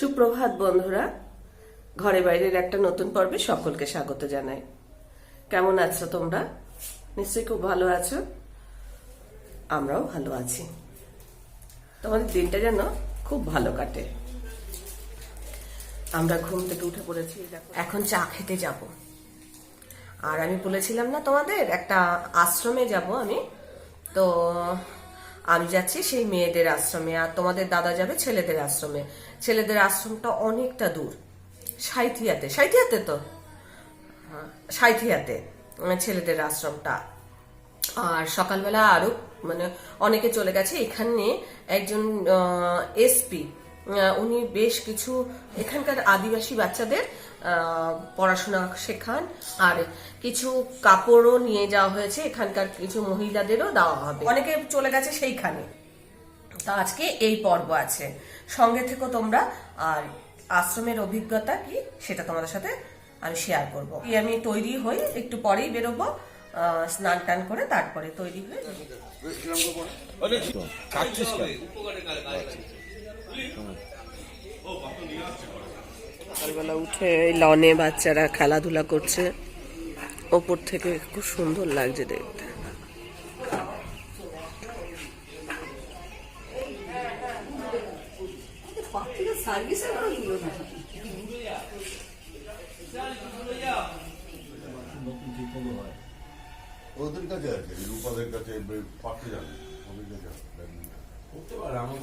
সুপ্রভাত, বন্ধুরা। ঘরে বাইরের একটা নতুন পর্বে সকলকে স্বাগত জানাই। কেমন আছো তোমরা? নিশ্চয়ই খুব ভালো আছো? আমরাও ভালো আছি। তোমাদের দিনটা যেন খুব ভালো কাটে। আমরা ঘুম থেকে উঠে পড়েছি এখন চা খেতে যাব। আর আমি বলেছিলাম না তোমাদের, একটা আশ্রমে যাব আমি। তো আমি যাচ্ছি সেই মেয়েদের আশ্রমে, আর তোমাদের দাদা যাবে ছেলেদের আশ্রমে। ছেলেদের আশ্রমটা অনেকটা দূর। সাইথিয়াতে। সাইথিয়াতে তো? হ্যাঁ, সাইথিয়াতে ছেলেদের আশ্রমটা। আর সকালবেলা আরও মানে অনেকে চলে গেছে। এখানে একজন এসপি উনি বেশ কিছু এখানকার আদিবাসী বাচ্চাদের পড়াশোনা শেখান। আর কিছু কাপড়ও নিয়ে যাওয়া হয়েছে। এখানকার কিছু মহিলাদেরও দেওয়া হবে। অনেকে চলে গেছে সেইখানে। তা আজকে এই পর্ব আছে। সঙ্গে থেকো তোমরা, আর আশ্রমের অভিজ্ঞতা কি সেটা তোমাদের সাথে আমি শেয়ার করব। আমি তৈরি হই, একটু পরেই বেরোবো স্নান টান করে তারপরে তৈরি হয়ে উঠে লনে বাচ্চারা খেলাধুলা করছে। ওপর থেকে খুব সুন্দর লাগছে দেখতে। ওদের কাছে আছে রূপাদের কাছে পাঠিয়ে যাবে ওদের কাছে। করতে পারে আমার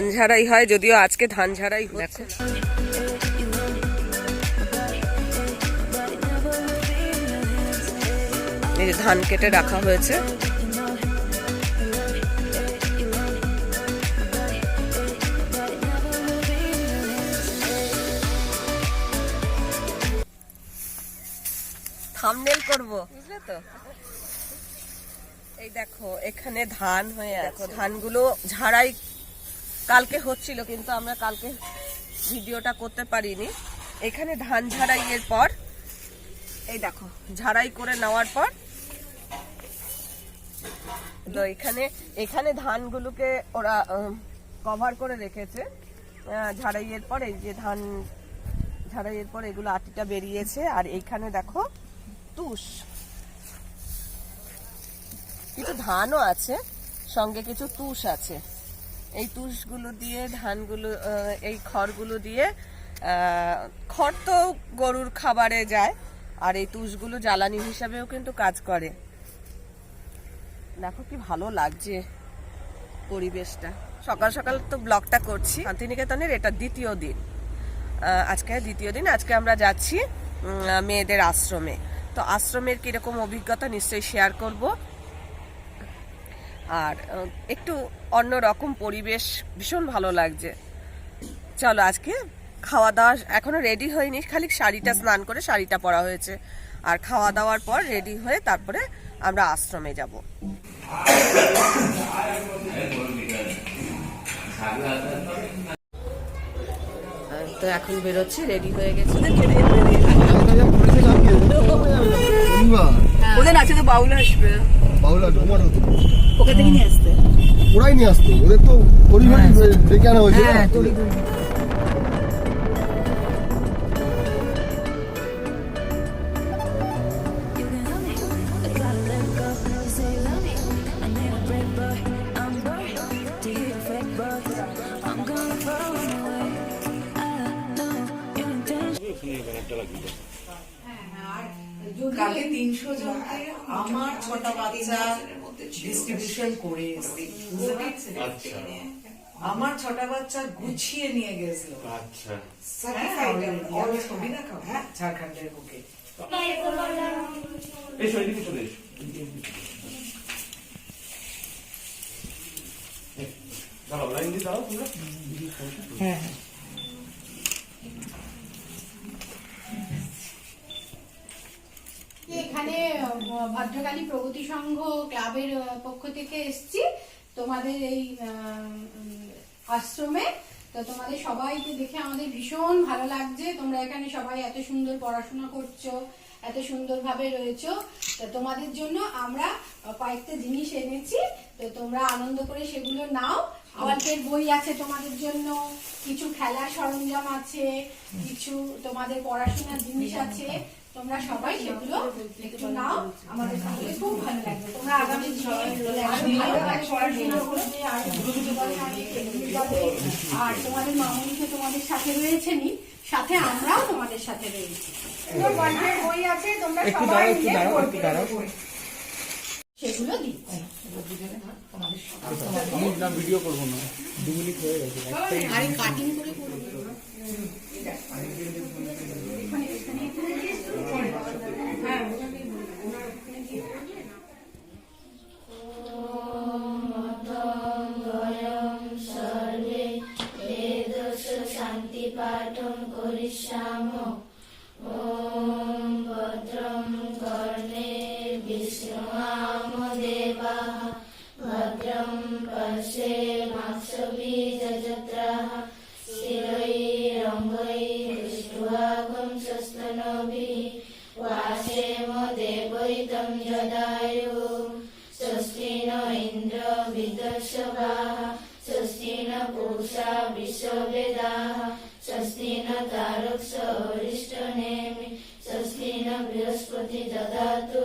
ধান ঝাড়াই হয় যদিও আজকে ধান ঝাড়াই হচ্ছে না। এই ধান কেটে রাখা হয়েছে। থামনেল করব। বুঝলে তো? এই দেখো এখানে ধান হয়ে আছে। ধানগুলো ঝাড়াই কালকে হচ্ছিল, কিন্তু আমরা কালকে ভিডিওটা করতে পারিনি। এখানে ধান ঝাড়াইয়ের পর, এই দেখো, ঝাড়াই করে নেওয়ার পর, তো এখানে এখানে ধানগুলোকে ওরা কভার করে রেখেছে। ঝাড়াইয়ের পর এই যে ধান, ঝাড়াইয়ের পর এগুলো আটিটা বেরিয়েছে, আর এইখানে দেখো, তুষ। কিছু ধানও আছে, সঙ্গে কিছু তুষ আছে। এই তুষগুলো দিয়ে, ধানগুলো এই খড়গুলো দিয়ে খড় তো গরুর খাবারে যায়, আর এই তুষগুলো জ্বালানি হিসাবেও কিন্তু কাজ করে। দেখো কি ভালো লাগছে পরিবেশটা। সকাল সকাল তো ব্লগটা করছি। শান্তিনিকেতনের এটা দ্বিতীয় দিন। আজকে দ্বিতীয় দিন। আজকে আমরা যাচ্ছি মেয়েদের আশ্রমে। তো আশ্রমের কীরকম অভিজ্ঞতা নিশ্চয়ই শেয়ার করব। আর একটু অন্য রকম পরিবেশ ভীষণ ভালো লাগছে। চলো আজকে খাওয়া দাওয়া এখনও রেডি হয়নি খালি শাড়িটা স্নান করে শাড়িটা পরা হয়েছে। আর খাওয়া দাওয়ার পর রেডি হয়ে তারপরে আমরা আশ্রমে যাব। তো এখন বেরোচ্ছি রেডি হয়ে গেছি। ওদের আছে তো বাউল আসবে। বাউলা ডোমার ওকে থেকে নিয়ে আসতে। ওরাই নিয়ে আসতো ওদের তো পরিবার ডেকে আনা হয়েছে। হ্যাঁ, হ্যাঁ, আমার ছোট বাচ্চা ডিস্ট্রিবিউশন করে এসেছি। আমার ছটা বাচ্চা গুছিয়ে নিয়ে গেছিল। আচ্ছা। হ্যাঁ, দেখাও হ্যাঁ। ঝাড়খণ্ডের বুকে। এসো এদিকে চলে এসো। দাঁড়াও লাইন দিয়ে দাঁড়াও তোমরা এখানে ভদ্রকালী প্রগতি সংঘ ক্লাবের পক্ষ থেকে এসেছি। তোমাদের এই আশ্রমে। তো তোমাদের সবাইকে দেখে আমাদের ভীষণ ভালো লাগছে। তোমরা এখানে সবাই এত সুন্দর পড়াশোনা করছ, এত সুন্দরভাবে রয়েছো। তো তোমাদের জন্য আমরা কয়েকটা জিনিস এনেছি। তো তোমরা আনন্দ করে সেগুলো নাও। গল্পের বই আছে তোমাদের জন্য। কিছু খেলার সরঞ্জাম আছে, কিছু তোমাদের পড়াশোনার জিনিস আছে। তোমরা সবাই সেগুলো একটু নাও আমাদের তাহলে খুব ভালো লাগবে। তোমরা আগামী দিনে আরও করবে তোমাদের মামুনিকে তোমাদের সাথে রয়েছেনি সাথে আমরাও তোমাদের সাথে রয়েছি। বই আছে তোমরা সবাই মিলে পড়বে। সেগুলো দিচ্ছি আরে কাটিং করে করবে। पाठं करिष्याम। ॐ भद्रं कर्णे विष्णुवाम देवाः। भद्रं पर्षे मासी जाः शिलै रङ्गै पृष्ट्वागं स्वस्तनभिः वासे म देवैतं जाय षष्टिन इन्द्रभिदर्शवाः षष्ठेन पूषा विश्वभेदाः સ્વસ્તિન તારક સહરિષ્ટ નેમિ સ્વસ્તિન બૃહસ્પતિ દદાતુ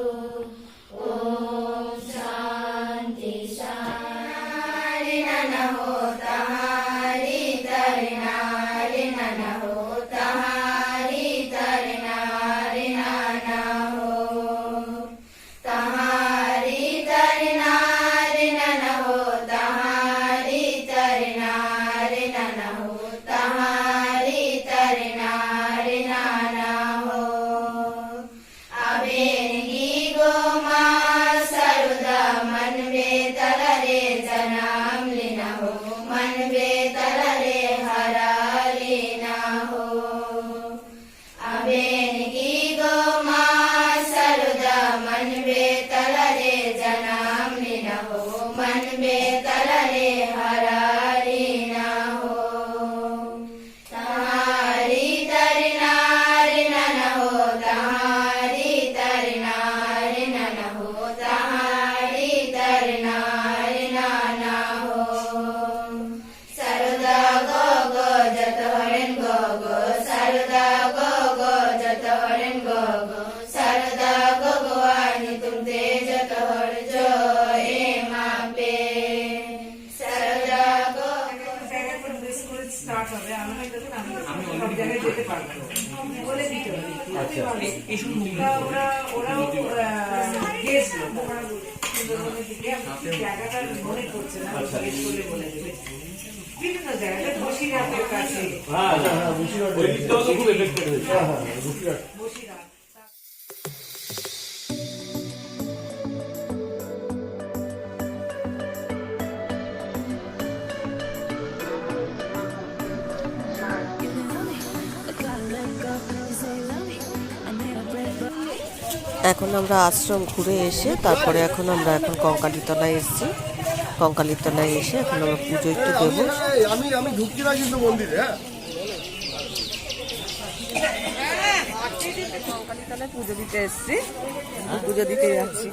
দিতে হবে ওরা ওরাও গেছিল সুন্দরবনের দিকে জায়গাটা মনে করছে না জিজ্ঞেস করলে বলে দেবে বিভিন্ন জায়গায় বসিরহাটের কাছে হ্যাঁ হ্যাঁ ওই খুব এফেক্টেড হয়েছে। হ্যাঁ হ্যাঁ বসিরহাট এখন আমরা আশ্রম ঘুরে এসে তারপরে এখন আমরা এখন কঙ্কালীতলায় এসেছি। কঙ্কালীতলায় এসে এখন আমরা পুজো একটু দেবো। আমি আমি ঢুকছি না কিন্তু মন্দিরে হ্যাঁ? কঙ্কালীতলায় পুজো দিতে এসেছি। পুজো দিতে যাচ্ছি।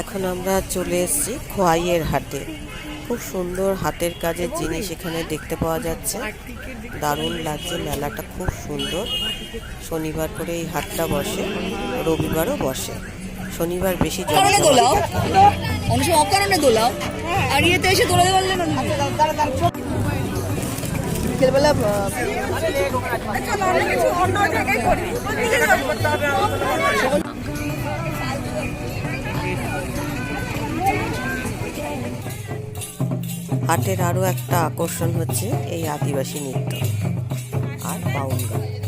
এখন আমরা চলে এসেছি খোয়াইয়ের হাটে। খুব সুন্দর হাতের কাজের জিনিস এখানে দেখতে পাওয়া যাচ্ছে। দারুণ লাগছে মেলাটা খুব সুন্দর। শনিবার করে এই হাটটা বসে রবিবারও বসে। শনিবার বেশি দোলাও। অকারণে দোলাও। আর ইয়েতে এসে দোলাতে পারলে না। বিকেলবেলা হাটের আরও একটা আকর্ষণ হচ্ছে এই আদিবাসী নৃত্য আর বাউল গান।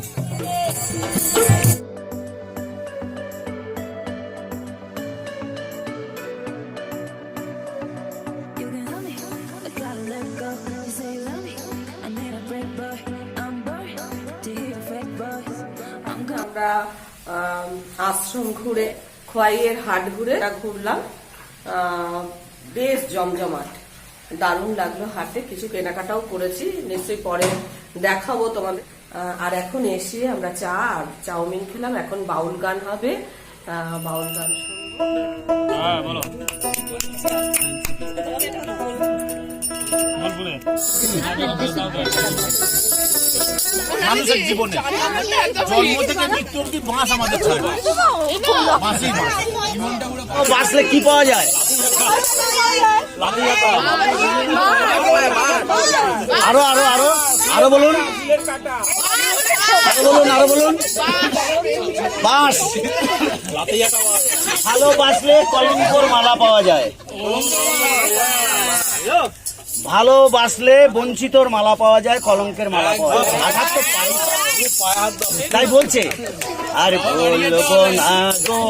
আশ্রম ঘুরে, খোয়াইয়ের হাট ঘুরে ঘুরলাম। বেশ জমজমাট। দারুণ লাগল হাটে, কিছু কেনাকাটাও করেছি। নিশ্চয়ই পরে দেখাবো তোমাদের। আর এখন এসে আমরা চা আর চাউমিন খেলাম। এখন বাউল গান হবে। বাউল গান শুনব। মানুষের জীবনে জন্ম থেকে মৃত্যু অব্দি বাঁশ আমাদের বাঁশ। বাঁচলে কি পাওয়া যায়? আরও আরও আরও আরও বলুন। আরও বলুন আরও বলুন। বাঁশ। ভালো বাঁচলে কলঙ্কর মালা পাওয়া যায়। ভালো বাসলে বঞ্চিতর মালা পাওয়া যায় কলঙ্কের মালা পাওয়া যায়। আঘাত তো পাই। তাই বলছে আর বলব না গো।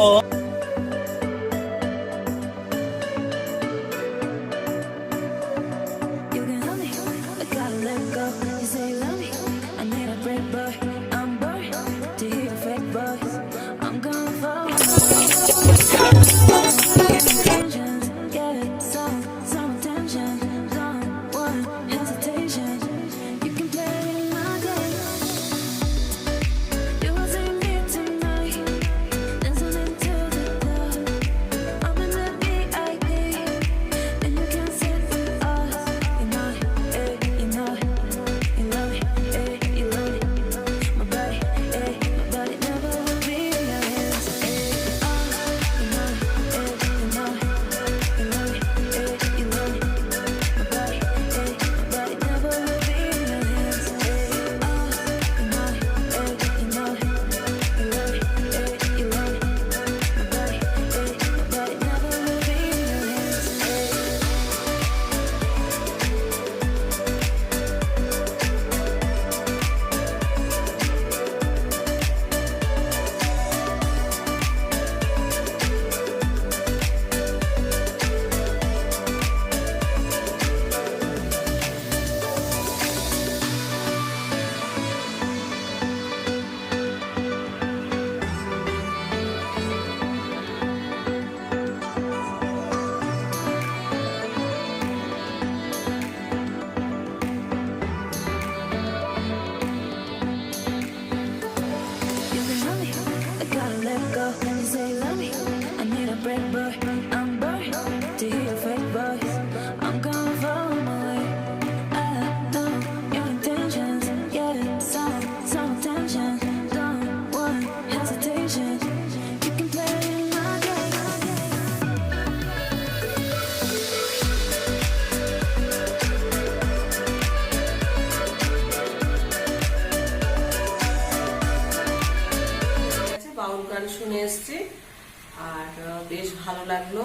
লাগল।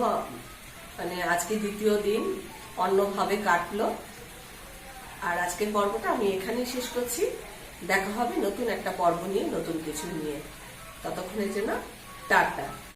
মানে আজকে দ্বিতীয় দিন অন্যভাবে কাটলো। আর আজকের পর্বটা আমি এখানেই শেষ করছি। দেখা হবে নতুন একটা পর্ব নিয়ে, নতুন কিছু নিয়ে। ততক্ষণের জন্য টাটা।